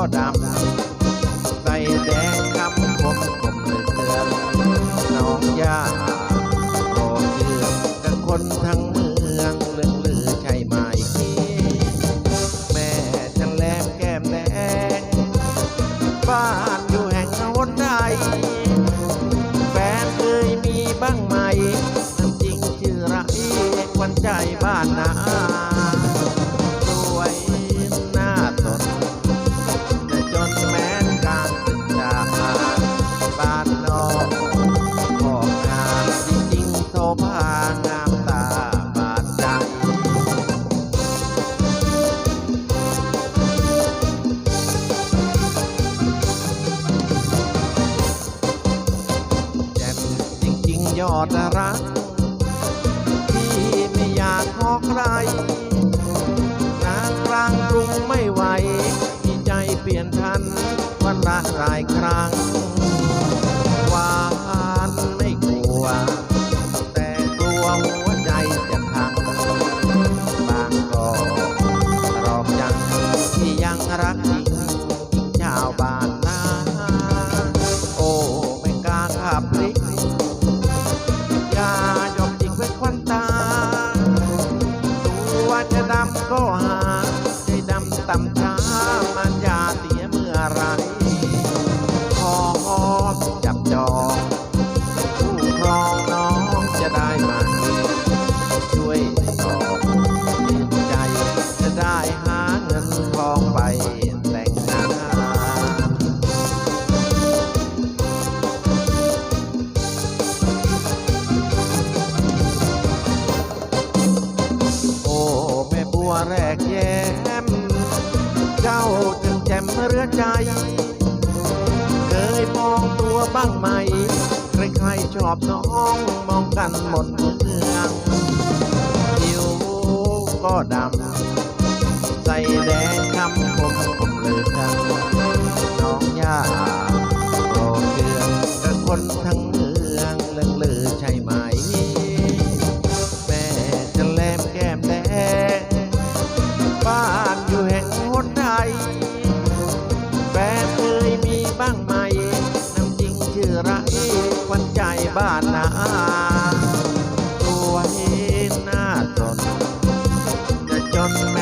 ก็ดำใส่แดงคำคมคมเหลืองน้องยาโอเชื่อกับคนทั้งเมืองเรื่องลือใช่ไหมแม่ฉันแลมแก้มแดงบ้านอยู่แห่งหนใดแฟนเคยมีบ้างไหมนั่นจริงชื่อไรควันใจบ้านนา ยอดรักที่ไม่อยากขอใครนางกลางกรุงไม่ไหวที่ใจเปลี่ยนทันวันละหลายครั้งหวานไม่กลัว แต่กลัวหัวใจจะพังบางก็รอบยังที่ยังรัก ตัวจะ แรกแย้ม เจ้าจึงแจ่มเรือใจ เคยมองตัวบ้างไหม ใครๆชอบน้องมองกันหมดเมืองผิวก็ดำ บ้านนาตัวเองหน้าจนจะจน